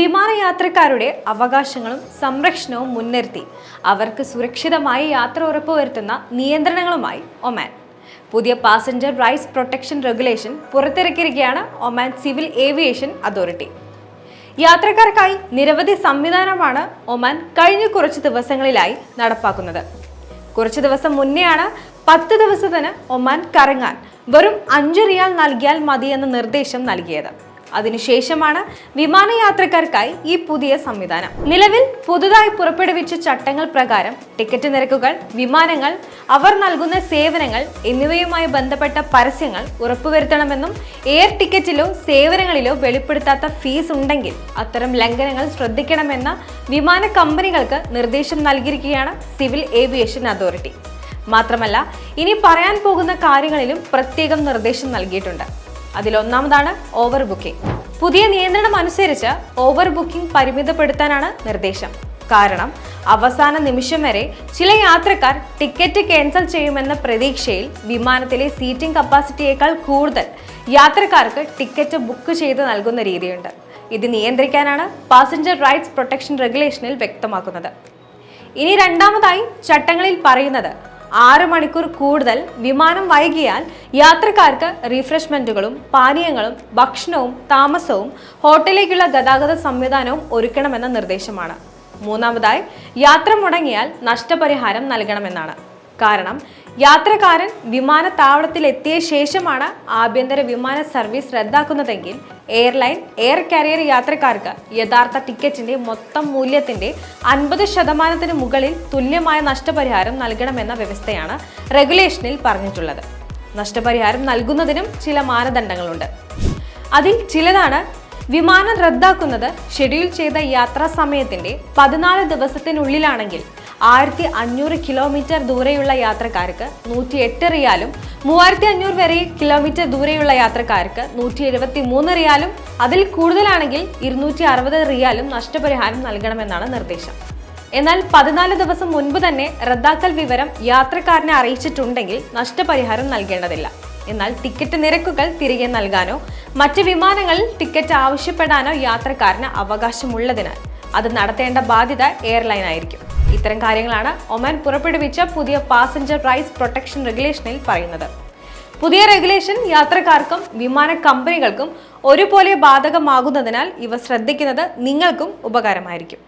വിമാനയാത്രക്കാരുടെ അവകാശങ്ങളും സംരക്ഷണവും മുൻനിർത്തി. അവർക്ക് സുരക്ഷിതമായി യാത്ര ഉറപ്പുവരുത്തുന്ന നിയന്ത്രണങ്ങളുമായി ഒമാൻ. പുതിയ പാസഞ്ചർ റൈറ്റ്സ് പ്രൊട്ടക്ഷൻ റെഗുലേഷൻ പുറത്തിറക്കിയിരിക്കുകയാണ് ഒമാൻ സിവിൽ ഏവിയേഷൻ അതോറിറ്റി. യാത്രക്കാർക്കായി നിരവധി സംവിധാനമാണ് ഒമാൻ കഴിഞ്ഞ കുറച്ച് ദിവസങ്ങളിലായി നടപ്പാക്കുന്നത്. കുറച്ച് ദിവസം മുന്നെയാണ് പത്ത് ദിവസത്തിന് ഒമാൻ കറങ്ങാൻ വെറും അഞ്ച് റിയാൽ നൽകിയാൽ മതിയെന്ന നിർദ്ദേശം നൽകിയത്. അതിനുശേഷമാണ് വിമാനയാത്രക്കാർക്കായി ഈ പുതിയ സംവിധാനം. നിലവിൽ പുതുതായി പുറപ്പെടുവിച്ച ചട്ടങ്ങൾ പ്രകാരം ടിക്കറ്റ് നിരക്കുകൾ വിമാനങ്ങൾ അവർ നൽകുന്ന സേവനങ്ങൾ എന്നിവയുമായി ബന്ധപ്പെട്ട പരസ്യങ്ങൾ ഉറപ്പുവരുത്തണമെന്നും എയർ ടിക്കറ്റിലോ സേവനങ്ങളിലോ വെളിപ്പെടുത്താത്ത ഫീസ് ഉണ്ടെങ്കിൽ അത്തരം ലംഘനങ്ങൾ ശ്രദ്ധിക്കണമെന്ന വിമാന കമ്പനികൾക്ക് നിർദ്ദേശം നൽകിയിരിക്കുകയാണ് സിവിൽ ഏവിയേഷൻ അതോറിറ്റി. മാത്രമല്ല ഇനി പറയാൻ പോകുന്ന കാര്യങ്ങളിലും പ്രത്യേകം നിർദ്ദേശം നൽകിയിട്ടുണ്ട്. അതിലൊന്നാമതാണ് ഓവർ ബുക്കിംഗ് പുതിയ നിയന്ത്രണം അനുസരിച്ച് ഓവർ ബുക്കിംഗ് പരിമിതപ്പെടുത്താനാണ് നിർദ്ദേശം. കാരണം അവസാന നിമിഷം വരെ ചില യാത്രക്കാർ ടിക്കറ്റ് ക്യാൻസൽ ചെയ്യുമെന്ന പ്രതീക്ഷയിൽ വിമാനത്തിലെ സീറ്റിംഗ് കപ്പാസിറ്റിയേക്കാൾ കൂടുതൽ യാത്രക്കാർക്ക് ടിക്കറ്റ് ബുക്ക് ചെയ്ത് നൽകുന്ന രീതിയുണ്ട്. ഇത് നിയന്ത്രിക്കാനാണ് പാസഞ്ചർ റൈറ്റ്സ് പ്രൊട്ടക്ഷൻ റെഗുലേഷനിൽ വ്യക്തമാക്കുന്നത്. ഇനി രണ്ടാമതായി ചട്ടങ്ങളിൽ പറയുന്നത് ആറ് മണിക്കൂർ കൂടുതൽ വിമാനം വൈകിയാൽ യാത്രക്കാർക്ക് റീഫ്രഷ്മെന്റുകളും പാനീയങ്ങളും ഭക്ഷണവും താമസവും ഹോട്ടലിലേക്കുള്ള ഗതാഗത സംവിധാനവും ഒരുക്കണമെന്ന നിർദ്ദേശമാണ്. മൂന്നാമതായി യാത്ര മുടങ്ങിയാൽ നഷ്ടപരിഹാരം നൽകണമെന്നാണ്. കാരണം യാത്രക്കാരൻ വിമാനത്താവളത്തിൽ എത്തിയ ശേഷമാണ് ആഭ്യന്തര വിമാന സർവീസ് റദ്ദാക്കുന്നതെങ്കിൽ എയർലൈൻ എയർ കാരിയർ യാത്രക്കാർക്ക് യഥാർത്ഥ ടിക്കറ്റിന്റെ മൊത്തം മൂല്യത്തിന്റെ അൻപത് ശതമാനത്തിന് മുകളിൽ തുല്യമായ നഷ്ടപരിഹാരം നൽകണമെന്ന വ്യവസ്ഥയാണ് റെഗുലേഷനിൽ പറഞ്ഞിട്ടുള്ളത്. നഷ്ടപരിഹാരം നൽകുന്നതിനും ചില മാനദണ്ഡങ്ങളുണ്ട്. അതിൽ ചിലതാണ് വിമാനം റദ്ദാക്കുന്നത് ഷെഡ്യൂൾ ചെയ്ത യാത്രാ സമയത്തിന്റെ പതിനാല് ദിവസത്തിനുള്ളിലാണെങ്കിൽ ആയിരത്തി അഞ്ഞൂറ് കിലോമീറ്റർ ദൂരെയുള്ള യാത്രക്കാർക്ക് നൂറ്റി എട്ട് റിയാലും മൂവായിരത്തി അഞ്ഞൂറ് വരെ കിലോമീറ്റർ ദൂരെയുള്ള യാത്രക്കാർക്ക് നൂറ്റി എഴുപത്തി മൂന്ന് റിയാലും അതിൽ കൂടുതലാണെങ്കിൽ ഇരുന്നൂറ്റി അറുപത് റിയാലും നഷ്ടപരിഹാരം നൽകണമെന്നാണ് നിർദ്ദേശം. എന്നാൽ പതിനാല് ദിവസം മുൻപ് തന്നെ റദ്ദാക്കൽ വിവരം യാത്രക്കാരനെ അറിയിച്ചിട്ടുണ്ടെങ്കിൽ നഷ്ടപരിഹാരം നൽകേണ്ടതില്ല. എന്നാൽ ടിക്കറ്റ് നിരക്കുകൾ തിരികെ നൽകാനോ മറ്റ് വിമാനങ്ങളിൽ ടിക്കറ്റ് ആവശ്യപ്പെടാനോ യാത്രക്കാരന് അവകാശമുള്ളതിനാൽ അത് നടത്തേണ്ട ബാധ്യത എയർലൈൻ ആയിരിക്കും. ഇത്തരം കാര്യങ്ങളാണ് ഒമാൻ പുറപ്പെടുവിച്ച പുതിയ പാസഞ്ചർ പ്രൈസ് പ്രൊട്ടക്ഷൻ റെഗുലേഷനിൽ പറയുന്നത്. പുതിയ റെഗുലേഷൻ യാത്രക്കാർക്കും വിമാന കമ്പനികൾക്കും ഒരുപോലെ ബാധകമാകുന്നതിനാൽ ഇവ ശ്രദ്ധിക്കുന്നത് നിങ്ങൾക്കും ഉപകാരമായിരിക്കും.